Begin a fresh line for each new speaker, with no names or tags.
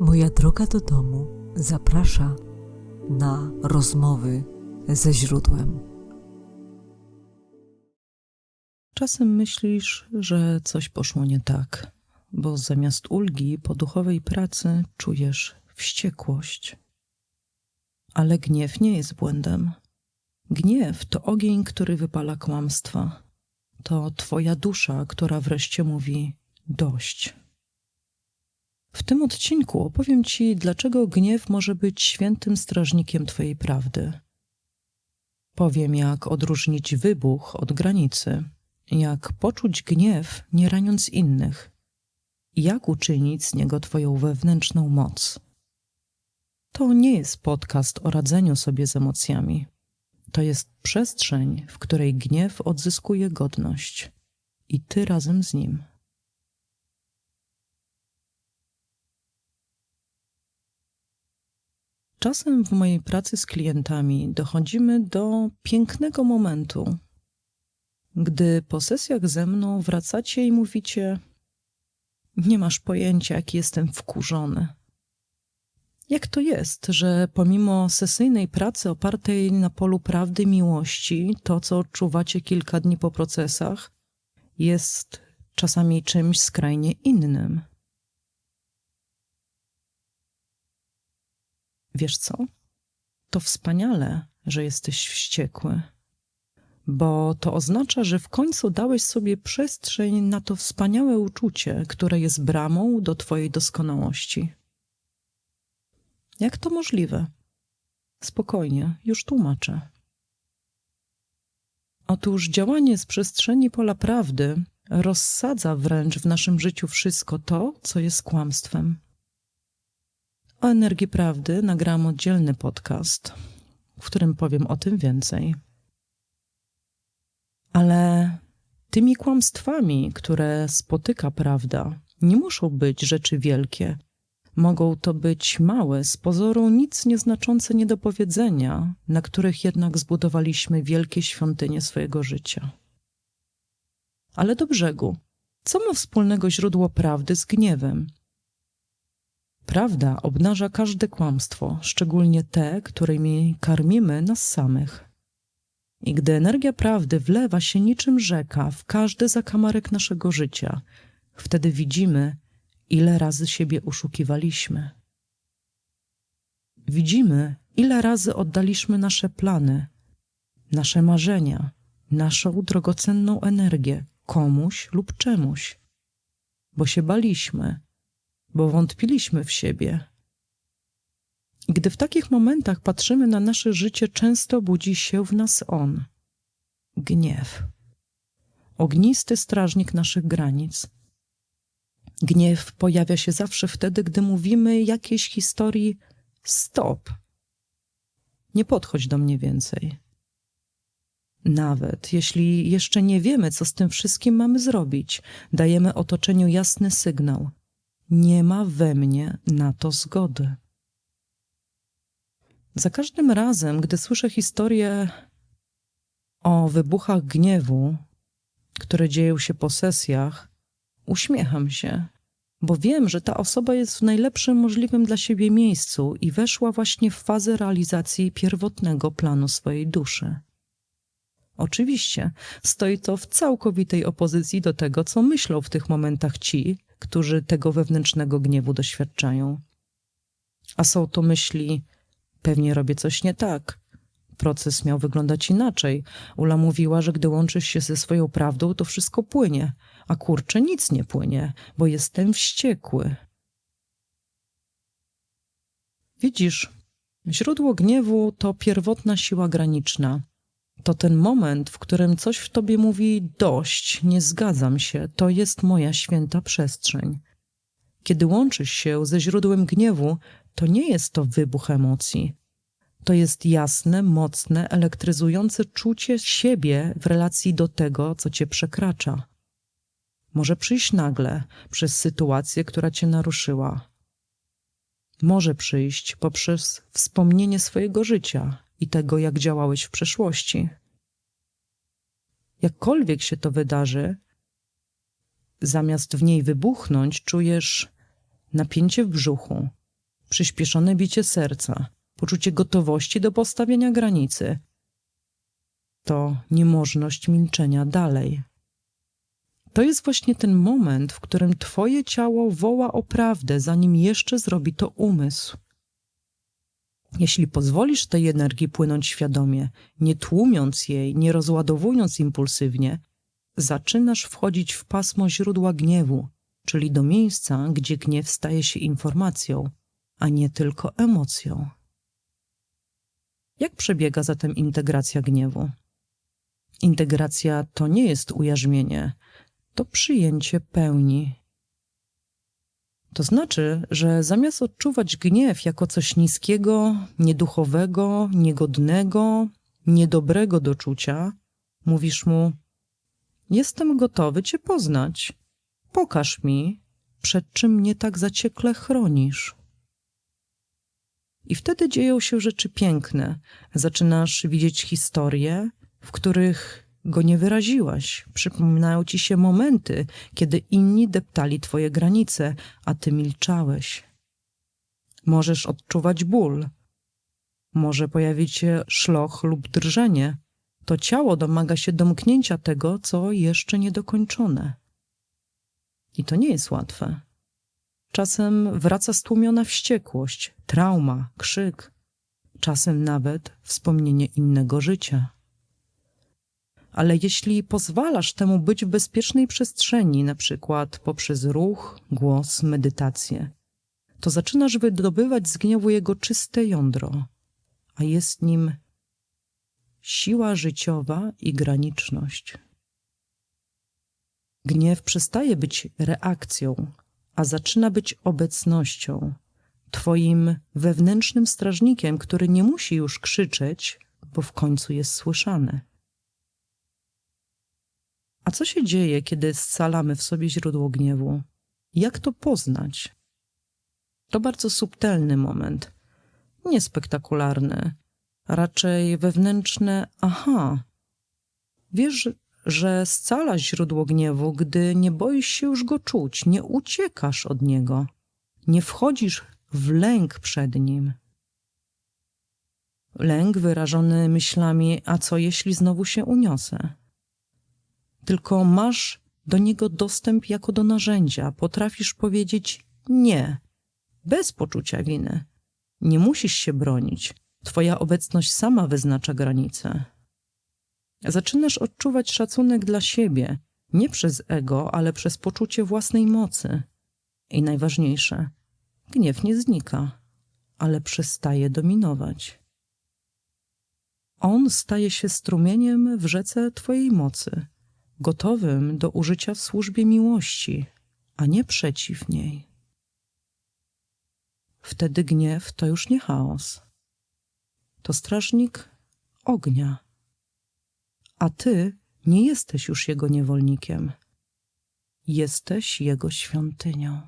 Moja droga do domu zaprasza na rozmowy ze źródłem.
Czasem myślisz, że coś poszło nie tak, bo zamiast ulgi po duchowej pracy czujesz wściekłość. Ale gniew nie jest błędem. Gniew to ogień, który wypala kłamstwa. To twoja dusza, która wreszcie mówi dość. W tym odcinku opowiem Ci, dlaczego gniew może być świętym strażnikiem Twojej prawdy. Powiem, jak odróżnić wybuch od granicy, jak poczuć gniew, nie raniąc innych, jak uczynić z niego Twoją wewnętrzną moc. To nie jest podcast o radzeniu sobie z emocjami. To jest przestrzeń, w której gniew odzyskuje godność i Ty razem z nim. Czasem w mojej pracy z klientami dochodzimy do pięknego momentu, gdy po sesjach ze mną wracacie i mówicie: Nie masz pojęcia, jaki jestem wkurzony. Jak to jest, że pomimo sesyjnej pracy opartej na polu prawdy miłości, to co odczuwacie kilka dni po procesach, jest czasami czymś skrajnie innym? Wiesz co? To wspaniale, że jesteś wściekły, bo to oznacza, że w końcu dałeś sobie przestrzeń na to wspaniałe uczucie, które jest bramą do Twojej doskonałości. Jak to możliwe? Spokojnie, już tłumaczę. Otóż działanie z przestrzeni pola prawdy rozsadza wręcz w naszym życiu wszystko to, co jest kłamstwem. O energii prawdy nagrałam oddzielny podcast, w którym powiem o tym więcej. Ale tymi kłamstwami, które spotyka prawda, nie muszą być rzeczy wielkie. Mogą to być małe, z pozoru nic nieznaczące niedopowiedzenia, na których jednak zbudowaliśmy wielkie świątynie swojego życia. Ale do brzegu. Co ma wspólnego źródło prawdy z gniewem? Prawda obnaża każde kłamstwo, szczególnie te, którymi karmimy nas samych. I gdy energia prawdy wlewa się niczym rzeka w każdy zakamarek naszego życia, wtedy widzimy, ile razy siebie oszukiwaliśmy. Widzimy, ile razy oddaliśmy nasze plany, nasze marzenia, naszą drogocenną energię komuś lub czemuś, bo się baliśmy, bo wątpiliśmy w siebie. Gdy w takich momentach patrzymy na nasze życie, często budzi się w nas on gniew. Ognisty strażnik naszych granic. Gniew pojawia się zawsze wtedy, gdy mówimy jakiejś historii stop. Nie podchodź do mnie więcej. Nawet jeśli jeszcze nie wiemy, co z tym wszystkim mamy zrobić, dajemy otoczeniu jasny sygnał nie ma we mnie na to zgody. Za każdym razem, gdy słyszę historię o wybuchach gniewu, które dzieją się po sesjach, uśmiecham się, bo wiem, że ta osoba jest w najlepszym możliwym dla siebie miejscu i weszła właśnie w fazę realizacji pierwotnego planu swojej duszy. Oczywiście stoi to w całkowitej opozycji do tego, co myślą w tych momentach ci, którzy tego wewnętrznego gniewu doświadczają. A są to myśli, pewnie robię coś nie tak. Proces miał wyglądać inaczej. Ula mówiła, że gdy łączysz się ze swoją prawdą, to wszystko płynie. A kurczę, nic nie płynie, bo jestem wściekły. Widzisz, źródło gniewu to pierwotna siła graniczna, to ten moment, w którym coś w tobie mówi dość, nie zgadzam się, to jest moja święta przestrzeń. Kiedy łączysz się ze źródłem gniewu, to nie jest to wybuch emocji. To jest jasne, mocne, elektryzujące czucie siebie w relacji do tego, co cię przekracza. Może przyjść nagle, przez sytuację, która cię naruszyła. Może przyjść poprzez wspomnienie swojego życia, i tego, jak działałeś w przeszłości. Jakkolwiek się to wydarzy, zamiast w niej wybuchnąć, czujesz napięcie w brzuchu, przyspieszone bicie serca, poczucie gotowości do postawienia granicy. To niemożność milczenia dalej. To jest właśnie ten moment, w którym twoje ciało woła o prawdę, zanim jeszcze zrobi to umysł. Jeśli pozwolisz tej energii płynąć świadomie, nie tłumiąc jej, nie rozładowując impulsywnie, zaczynasz wchodzić w pasmo źródła gniewu, czyli do miejsca, gdzie gniew staje się informacją, a nie tylko emocją. Jak przebiega zatem integracja gniewu? Integracja to nie jest ujarzmienie, to przyjęcie pełni. To znaczy, że zamiast odczuwać gniew jako coś niskiego, nieduchowego, niegodnego, niedobrego do czucia, mówisz mu: Jestem gotowy Cię poznać. Pokaż mi, przed czym mnie tak zaciekle chronisz. I wtedy dzieją się rzeczy piękne. Zaczynasz widzieć historie, w których go nie wyraziłaś. Przypominają ci się momenty, kiedy inni deptali twoje granice, a ty milczałeś. Możesz odczuwać ból. Może pojawić się szloch lub drżenie. To ciało domaga się domknięcia tego, co jeszcze niedokończone. I to nie jest łatwe. Czasem wraca stłumiona wściekłość, trauma, krzyk, czasem nawet wspomnienie innego życia. Ale jeśli pozwalasz temu być w bezpiecznej przestrzeni, na przykład poprzez ruch, głos, medytację, to zaczynasz wydobywać z gniewu jego czyste jądro, a jest nim siła życiowa i graniczność. Gniew przestaje być reakcją, a zaczyna być obecnością, twoim wewnętrznym strażnikiem, który nie musi już krzyczeć, bo w końcu jest słyszany. A co się dzieje, kiedy scalamy w sobie źródło gniewu? Jak to poznać? To bardzo subtelny moment, niespektakularny, raczej wewnętrzne aha. Wiesz, że scalasz źródło gniewu, gdy nie boisz się już go czuć, nie uciekasz od niego, nie wchodzisz w lęk przed nim. Lęk wyrażony myślami, a co jeśli znowu się uniosę? Tylko masz do niego dostęp jako do narzędzia, potrafisz powiedzieć nie, bez poczucia winy. Nie musisz się bronić. Twoja obecność sama wyznacza granice. Zaczynasz odczuwać szacunek dla siebie, nie przez ego, ale przez poczucie własnej mocy. I najważniejsze, gniew nie znika, ale przestaje dominować. On staje się strumieniem w rzece Twojej mocy, gotowym do użycia w służbie miłości, a nie przeciw niej. Wtedy gniew to już nie chaos. To strażnik ognia a ty nie jesteś już jego niewolnikiem. Jesteś jego świątynią.